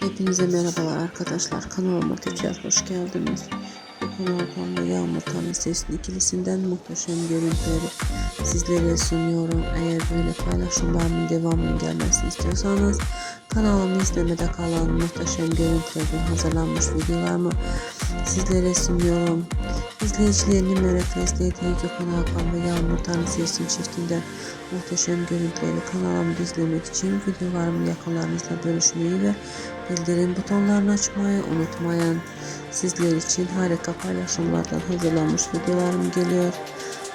Hepinize merhabalar arkadaşlar. Kanalıma tekrar hoş geldiniz. Ve Yağmur Tanrı Sesli ikilisinden muhteşem görüntüleri sizlere sunuyorum. Eğer böyle paylaşımlarımın devamının gelmesini istiyorsanız kanalımı izlemede kalan muhteşem görüntülerden hazırlanmış videolarımı sizlere sunuyorum. İzleyicilerinin merakla izlediği Gökhan Hakan ve Yağmur Tanrı Sesli çiftinden muhteşem görüntüleri kanalımda izlemek için videolarımı yakınlarınızla bölüşmeyi ve bildirim butonlarını açmayı unutmayın. Sizler için harika paylaşımlardan hazırlanmış videolarım geliyor.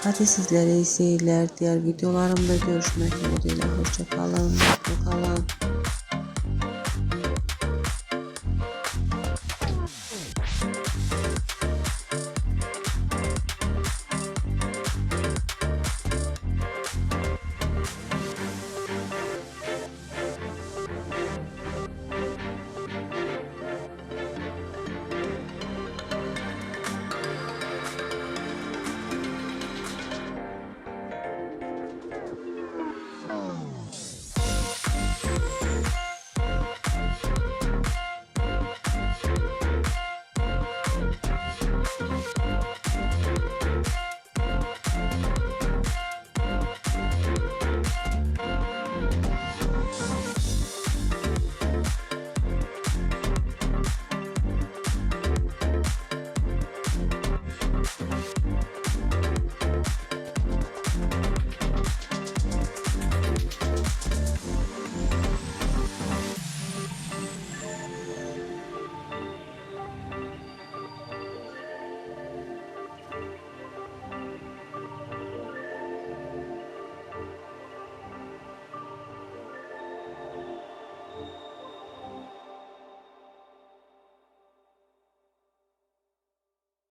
Hadi sizlere iyi seyirler. Diğer videolarımda görüşmek ümidiyle. Hoşçakalın. Mutlu.